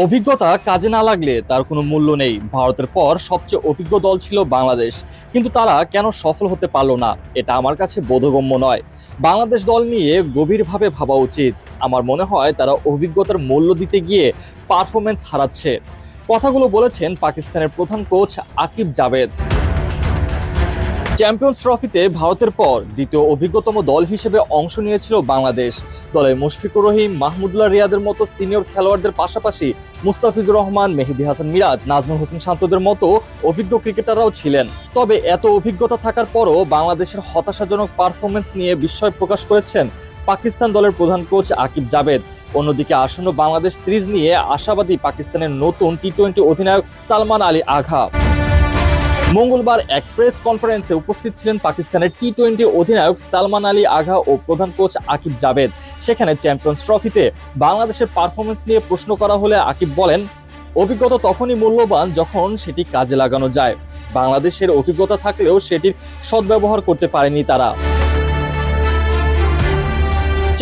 অভিজ্ঞতা কাজে না লাগলে তার কোনো মূল্য নেই। ভারতের পর সবচেয়ে অভিজ্ঞ দল ছিল বাংলাদেশ। কিন্তু তারা কেন সফল হতে পারল না, এটা আমার কাছে বোধগম্য নয়। বাংলাদেশ দল নিয়ে গভীরভাবে ভাবা উচিত। আমার মনে হয় তারা অভিজ্ঞতার মূল্য দিতে গিয়ে পারফরমেন্স হারাচ্ছে। কথাগুলো বলেছেন পাকিস্তানের প্রধান কোচ আকিব জাভেদ। চ্যাম্পিয়ন্স ট্রফিতে ভারতের পর দ্বিতীয় অভিজ্ঞতম দল হিসেবে অংশ নিয়েছিল বাংলাদেশ। দলে মুশফিকুর রহিম, মাহমুদুল্লাহ রিয়াদের মতো সিনিয়র খেলোয়াড়দের পাশাপাশি মুস্তাফিজুর রহমান, মেহেদি হাসান মিরাজ, নাজমুল হোসেন শান্তদের মতো অভিজ্ঞ ক্রিকেটাররাও ছিলেন। তবে এত অভিজ্ঞতা থাকার পরও বাংলাদেশের হতাশাজনক পারফরমেন্স নিয়ে বিস্ময় প্রকাশ করেছেন পাকিস্তান দলের প্রধান কোচ আকিব জাবেদ অন্যদিকে আসন্ন বাংলাদেশ সিরিজ নিয়ে আশাবাদী পাকিস্তানের নতুন টি টোয়েন্টি অধিনায়ক সালমান আলী আঘা মঙ্গলবার এক প্রেস কনফারেন্সে উপস্থিত ছিলেন পাকিস্তানের টি টোয়েন্টি অধিনায়ক সালমান আলী আঘা ও প্রধান কোচ আকিব জাভেদ। সেখানে চ্যাম্পিয়ন্স ট্রফিতে বাংলাদেশের পারফরমেন্স নিয়ে প্রশ্ন করা হলে আকিব বলেন, অভিজ্ঞতা তখনই মূল্যবান যখন সেটি কাজে লাগানো যায়। বাংলাদেশের অভিজ্ঞতা থাকলেও সেটির সদ্ব্যবহার করতে পারেনি তারা।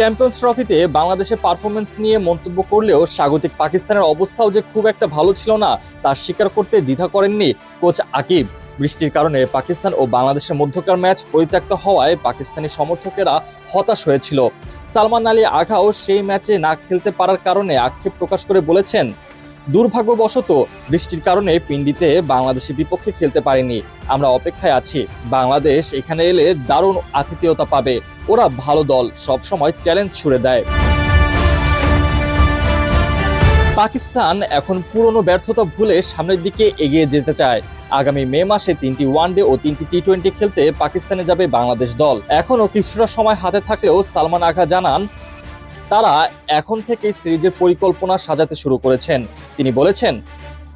চ্যাম্পিয়ন্স ট্রফিতে বাংলাদেশের পারফরমেন্স নিয়ে মন্তব্য করলেও স্বাগতিক পাকিস্তানের অবস্থাও যে খুব একটা ভালো ছিল না, তা স্বীকার করতে দ্বিধা করেননি কোচ আকিব। বৃষ্টির কারণে পাকিস্তান ও বাংলাদেশের মধ্যকার ম্যাচ পরিত্যক্ত হওয়ায় পাকিস্তানি সমর্থকেরা হতাশ হয়েছিল। সালমান আলী আঘাও সেই ম্যাচে না খেলতে পারার কারণে আক্ষেপ প্রকাশ করে বলেছেন দুর্ভাগ্যবশত বৃষ্টির কারণে পিন্ডিতে বাংলাদেশের বিপক্ষে খেলতে পারেনি। আমরা অপেক্ষায় আছি, বাংলাদেশ এখানে এলে দারুণ আতিথেয়তা পাবে। ওরা ভালো দল সব সময় চ্যালেঞ্জ ছুড়ে দেয়। পাকিস্তান এখন পুরনো ব্যর্থতা ভুলে সামনের দিকে এগিয়ে যেতে চায়। আগামী মে মাসে তিনটি ওয়ানডে ও তিনটি টি টোয়েন্টি খেলতে পাকিস্তানে যাবে বাংলাদেশ দল। এখনও কিছুটা সময় হাতে থাকলেও সালমান আঘা জানান তারা এখন থেকে সিরিজের পরিকল্পনা সাজাতে শুরু করেছেন। তিনি বলেছেন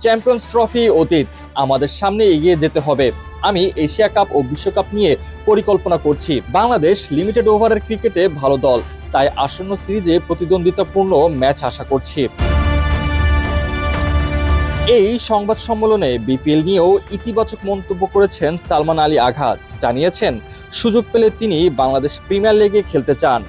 চ্যাম্পিয়ন্স ট্রফি অতীত, আমাদের সামনে এগিয়ে যেতে হবে। আমি এশিয়া কাপ ও বিশ্বকাপ নিয়ে পরিকল্পনা করছি। বাংলাদেশ লিমিটেড ওভারের ক্রিকেটে ভালো দল। তাই আসন্ন সিরিজে প্রতিদ্বন্দ্বিতাপূর্ণ ম্যাচ আশা করছি। এই সংবাদ সম্মেলনে বিপিএল নিয়েও ইতিবাচক মন্তব্য করেছেন সালমান আলী আঘাত। জানিয়েছেন, সুযোগ পেলে তিনি বাংলাদেশ প্রিমিয়ার লিগে খেলতে চান।